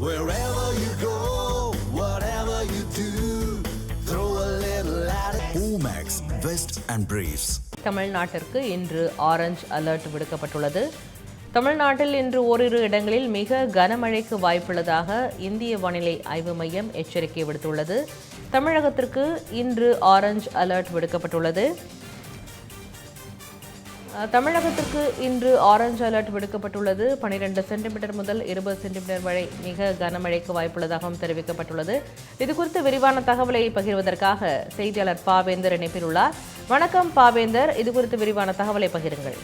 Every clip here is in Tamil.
Wherever you go, whatever you do, throw a little at it. Omax, Vest and Briefs. தமிழ்நாட்டிற்கு இன்று ஆரஞ்ச் அலர்ட் விடுக்கப்பட்டுள்ளது தமிழ்நாட்டில் இன்று ஓரிரு இடங்களில் மிக கனமழைக்கு வாய்ப்புள்ளதாக இந்திய வானிலை ஆய்வு மையம் எச்சரிக்கை விடுத்துள்ளது தமிழகத்திற்கு இன்று ஆரஞ்ச் அலர்ட் விடுக்கப்பட்டுள்ளது தமிழகத்திற்கு இன்று ஆரஞ்சு அலர்ட் விடுக்கப்பட்டுள்ளது. பனிரெண்டு சென்டிமீட்டர் முதல் இருபது சென்டிமீட்டர் வரை மிக கனமழைக்கு வாய்ப்புள்ளதாகவும் தெரிவிக்கப்பட்டுள்ளது. இது குறித்து விரிவான தகவலை பகிர்வதற்காக செய்தியாளர் பாவேந்தர் இணைப்பிலுள்ளார் வணக்கம் பாவேந்தர். இது குறித்து விரிவான தகவலை பகிருங்கள்.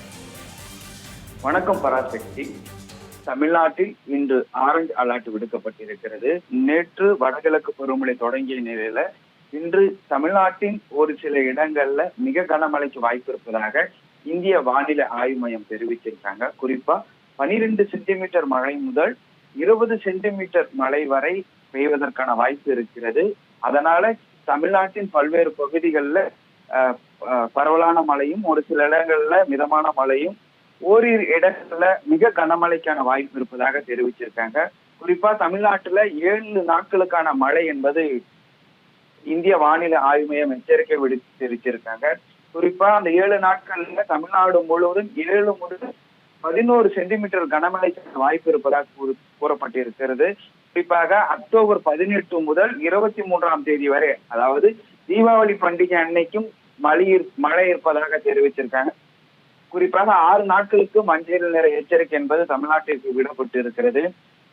வணக்கம் பராசக்தி. தமிழ்நாட்டில் இன்று ஆரஞ்சு அலர்ட் விடுக்கப்பட்டிருக்கிறது. நேற்று வடகிழக்கு பருவமழை தொடங்கிய நிலையில இன்று தமிழ்நாட்டின் ஒரு சில இடங்கள்ல மிக கனமழைக்கு வாய்ப்பு இருப்பதாக இந்திய வானிலை ஆய்வு மையம் தெரிவிச்சிருக்காங்க குறிப்பா பனிரெண்டு சென்டிமீட்டர் மழை முதல் இருபது சென்டிமீட்டர் மழை வரை பெய்வதற்கான வாய்ப்பு இருக்கிறது. அதனால தமிழ்நாட்டின் பல்வேறு பகுதிகளில் பரவலான மழையும் ஒரு சில இடங்கள்ல மிதமான மழையும் ஓரிரு இடங்கள்ல மிக கனமழைக்கான வாய்ப்பு இருப்பதாக தெரிவிச்சிருக்காங்க. குறிப்பா தமிழ்நாட்டுல ஏழு நாட்களுக்கான மழை என்பது இந்திய வானிலை ஆய்வு மையம் எச்சரிக்கை விடுத்து தெரிவிச்சிருக்காங்க. குறிப்பா அந்த ஏழு நாட்கள்ல தமிழ்நாடு முழுவதும் ஏழு முதல் பதினோரு சென்டிமீட்டர் கனமழை வாய்ப்பு இருப்பதாக கூறப்பட்டிருக்கிறது. குறிப்பாக அக்டோபர் பதினெட்டு முதல் இருபத்தி மூன்றாம் தேதி வரை அதாவது தீபாவளி பண்டிகை அன்னைக்கும் மழை மழை இருப்பதாக தெரிவிச்சிருக்காங்க. குறிப்பாக ஆறு நாட்களுக்கு மஞ்சள் நிற எச்சரிக்கை என்பது தமிழ்நாட்டிற்கு விடப்பட்டு இருக்கிறது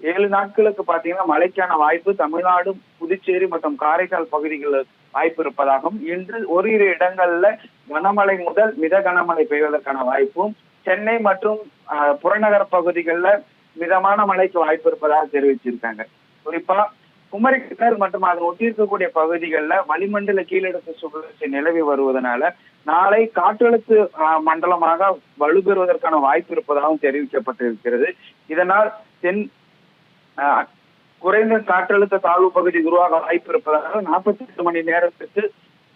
ஏழு நாட்களுக்கு பாத்தீங்கன்னா மழைக்கான வாய்ப்பு தமிழ்நாடு புதுச்சேரி மற்றும் காரைக்கால் பகுதிகளில் வாய்ப்பு இருப்பதாகவும் இன்று ஓரிரு இடங்கள்ல கனமழை முதல் மித கனமழை பெய்வதற்கான வாய்ப்பும் சென்னை மற்றும் ஆஹ், புறநகர் பகுதிகளில் மிதமான மழைக்கு வாய்ப்பு இருப்பதாக தெரிவிச்சிருக்காங்க. குறிப்பா குமரி கடல் மற்றும் அதன் ஒட்டி இருக்கக்கூடிய பகுதிகளில் வளிமண்டல கீழடுக்கு சுழற்சி நிலவி வருவதனால நாளை காற்றழுத்து ஆஹ், மண்டலமாக வலுப்பெறுவதற்கான வாய்ப்பு இருப்பதாகவும் தெரிவிக்கப்பட்டிருக்கிறது. இதனால் தென் குறைந்த காற்றழுத்த தாழ்வு பகுதி உருவாக வாய்ப்பு இருப்பதாக நாற்பத்தி எட்டு மணி நேரத்துக்கு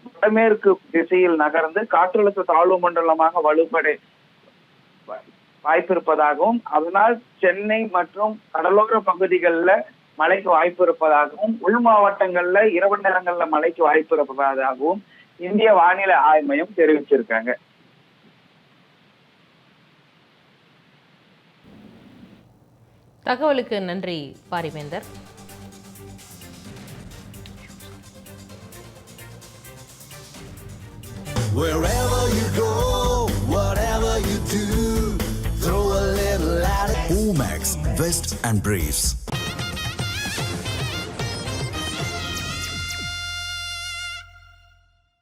வடமேற்கு திசையில் நகர்ந்து காற்றழுத்த தாழ்வு மண்டலமாக வலுப்படை வாய்ப்பு இருப்பதாகவும் அதனால் சென்னை மற்றும் கடலோர பகுதிகளில் மழைக்கு வாய்ப்பு இருப்பதாகவும் உள் மாவட்டங்கள்ல இரவு நேரங்கள்ல மழைக்கு வாய்ப்பு இருப்பதாகவும் இந்திய வானிலை ஆய்வு மையம் தெரிவிச்சிருக்காங்க. தகவலுக்கு நன்றி Parivendhar Wherever you go, whatever you do, throw a little at it. Omax, Vest and Briefs.